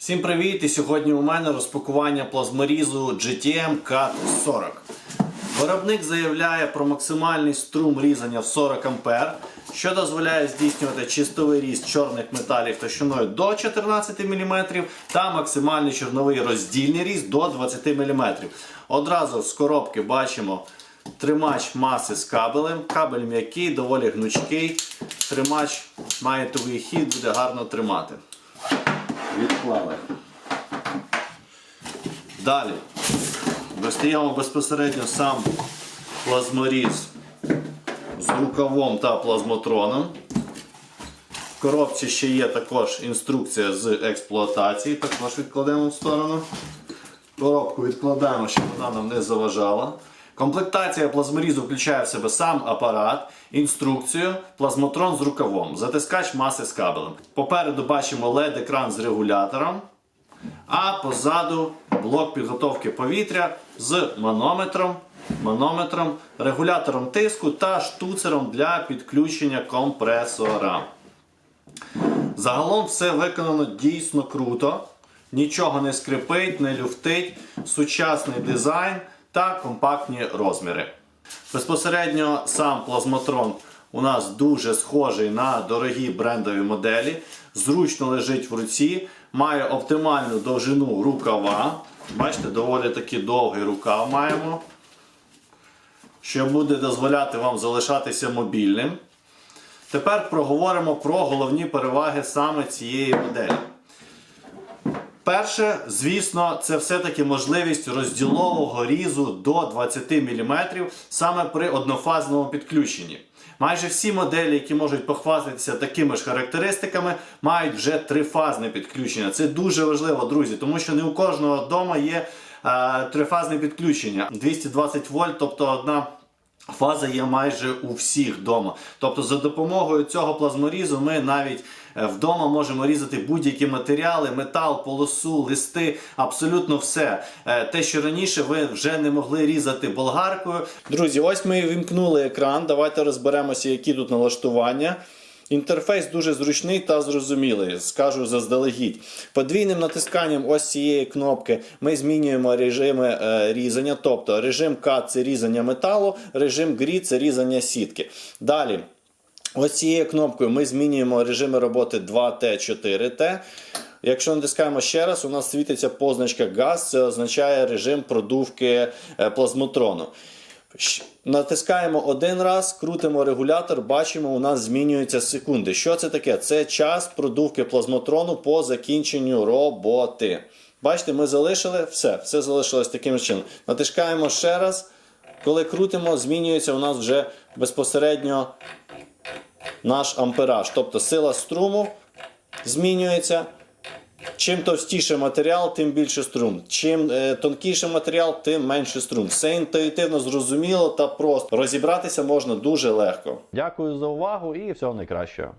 Всім привіт! І сьогодні у мене розпакування плазморізу GTM CAT 40. Виробник заявляє про максимальний струм різання в 40 А, що дозволяє здійснювати чистовий різ чорних металів товщиною до 14 мм та максимальний чорновий роздільний різ до 20 мм. Одразу з коробки бачимо тримач маси з кабелем. Кабель м'який, доволі гнучкий. Тримач має тугий хід, буде гарно тримати. Відклали. Далі. Достаємо безпосередньо сам плазморіз з рукавом та плазмотроном. В коробці ще є також інструкція з експлуатації, також відкладемо в сторону. Коробку відкладаємо, щоб вона нам не заважала. Комплектація плазморізу включає в себе сам апарат, інструкцію, плазмотрон з рукавом, затискач маси з кабелем. Попереду бачимо LED-екран з регулятором, а позаду блок підготовки повітря з манометром, манометром, регулятором тиску та штуцером для підключення компресора. Загалом все виконано дійсно круто. Нічого не скрипить, не люфтить, сучасний дизайн та компактні розміри. Безпосередньо сам плазматрон у нас дуже схожий на дорогі брендові моделі, зручно лежить в руці, має оптимальну довжину рукава. Бачите, доволі таки довгий рукав маємо, що буде дозволяти вам залишатися мобільним. Тепер проговоримо про головні переваги саме цієї моделі. Перше, звісно, це все-таки можливість розділового різу до 20 мм саме при однофазному підключенні. Майже всі моделі, які можуть похвастатися такими ж характеристиками, мають вже трифазне підключення. Це дуже важливо, друзі, тому що не у кожного вдома є е, трифазне підключення 220 вольт, тобто одна. Фаза є майже у всіх вдома. Тобто, за допомогою цього плазморізу ми навіть е, вдома можемо різати будь-які матеріали, метал, полосу, листи, абсолютно все. Е, Те, що раніше ви вже не могли різати болгаркою. Друзі, ось ми і вімкнули екран. Давайте розберемося, які тут налаштування. Інтерфейс дуже зручний та зрозумілий, скажу заздалегідь. Подвійним натисканням ось цієї кнопки ми змінюємо режими е, різання. Тобто режим CAT – це різання металу, режим GRI – це різання сітки. Далі. Ось цією кнопкою ми змінюємо режими роботи 2T, 4T. Якщо натискаємо ще раз, у нас світиться позначка газ, це означає режим продувки е, плазмотрону. Натискаємо один раз, крутимо регулятор, бачимо, у нас змінюються секунди. Що це таке? Це час продувки плазмотрону по закінченню роботи. Бачите, ми залишили все, все залишилось таким чином. Натискаємо ще раз. Коли крутимо, змінюється у нас вже безпосередньо наш ампераж. Тобто сила струму змінюється. Чим товстіше матеріал, тим більше струм. Чим е, тонкіше матеріал, тим менше струм. Все інтуїтивно зрозуміло та просто розібратися можна дуже легко. Дякую за увагу і всього найкращого.